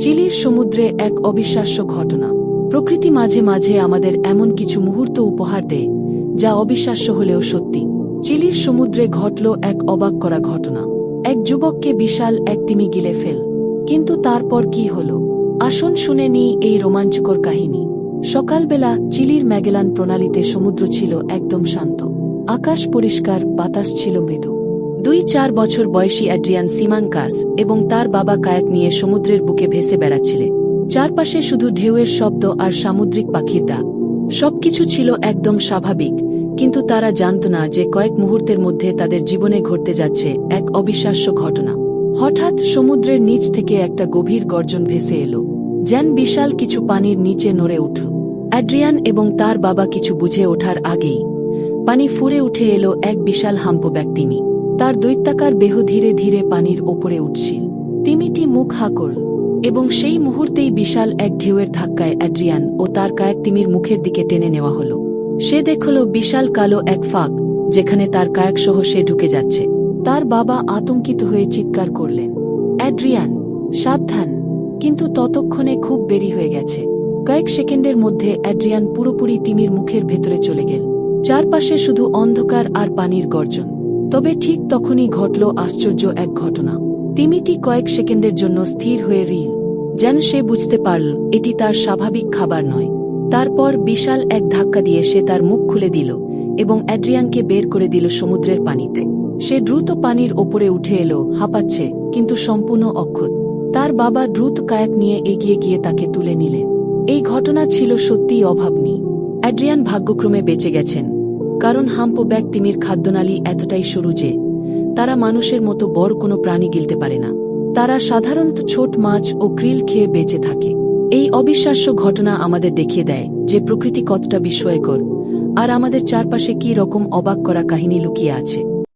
চিলির সমুদ্রে এক অবিশ্বাস্য ঘটনা। প্রকৃতি মাঝে মাঝে আমাদের এমন কিছু মুহূর্ত উপহার দেয়, যা অবিশ্বাস্য হলেও সত্যি। চিলির সমুদ্রে ঘটল এক অবাক করা ঘটনা। এক যুবককে বিশাল এক তিমি গিলে ফেল। কিন্তু তারপর কি হল? আসন শুনে নিই এই রোমাঞ্চকর কাহিনী। সকালবেলা চিলির ম্যাগেলান প্রণালীতে সমুদ্র ছিল একদম শান্ত। আকাশ পরিষ্কার, বাতাস ছিল মৃদু। দুই চার বছর বয়সী অ্যাড্রিয়ান সিমানকাস এবং তার বাবা কায়াক নিয়ে সমুদ্রের বুকে ভেসে বেড়াচ্ছিলেন চারপাশে শুধু ঢেউয়ের শব্দ আর সামুদ্রিক পাখির ডাক। সবকিছু ছিল একদম স্বাভাবিক, কিন্তু তারা জানত না যে কয়েক মুহূর্তের মধ্যে তাদের জীবনে ঘটতে যাচ্ছে এক অবিশ্বাস্য ঘটনা। হঠাৎ সমুদ্রের নিচ থেকে একটা গভীর গর্জন ভেসে এলো, যেন বিশাল কিছু পানির নিচে নড়ে উঠল অ্যাড্রিয়ান এবং তার বাবা কিছু বুঝে ওঠার আগেই পানি ফুরে উঠে এলো এক বিশাল হাম্প ব্যক্তিমি। তার দৈত্যাকার বেহ ধীরে ধীরে পানির ওপরে উঠছিল। তিমিটি মুখ হা করল এবং সেই মুহূর্তেই বিশাল এক ঢেউয়ের ধাক্কায় অ্যাড্রিয়ান ও তার কায়েক তিমির মুখের দিকে টেনে নেওয়া হল। সে দেখল বিশাল কালো এক ফাঁক, যেখানে তার কায়াকসহ সে ঢুকে যাচ্ছে। তার বাবা আতঙ্কিত হয়ে চিৎকার করলেন, অ্যাড্রিয়ান, সাবধান, কিন্তু ততক্ষণে খুব বেরি হয়ে গেছে। কয়েক সেকেন্ডের মধ্যে অ্যাড্রিয়ান পুরোপুরি তিমির মুখের ভেতরে চলে গেল। চারপাশে শুধু অন্ধকার আর পানির গর্জন। তবে ঠিক তখনই ঘটল আশ্চর্য এক ঘটনা। তিমিটি কয়েক সেকেন্ডের জন্য স্থির হয়ে রিল, যেন সে বুঝতে পারল, এটি তার স্বাভাবিক খাবার নয়। তারপর বিশাল এক ধাক্কা দিয়ে সে তার মুখ খুলে দিল এবং অ্যাড্রিয়ানকে বের করে দিল সমুদ্রের পানিতে। সে দ্রুত পানির ওপরে উঠে এলো, হাঁপাচ্ছে, কিন্তু সম্পূর্ণ অক্ষত। তার বাবা দ্রুত কায়াক নিয়ে এগিয়ে গিয়ে তাকে তুলে নিলেন। এই ঘটনা ছিল সত্যিই অভাবনী অ্যাড্রিয়ান ভাগ্যক্রমে বেঁচে গেছেন। কারণ হাম্পো ব্যাগ তিমির খাদ্যনালী এতটাই সরু যে, তারা মানুষের মতো বড় কোনো প্রাণী গিলতে পারে না। তারা সাধারণত ছোট মাছ ও ক্রিল খেয়ে বেঁচে থাকে। এই অবিশ্বাস্য ঘটনা আমাদের দেখিয়ে দেয় যে প্রকৃতি কতটা বিস্ময়কর, আর আমাদের চারপাশে কি রকম অবাক করা কাহিনী লুকিয়ে আছে।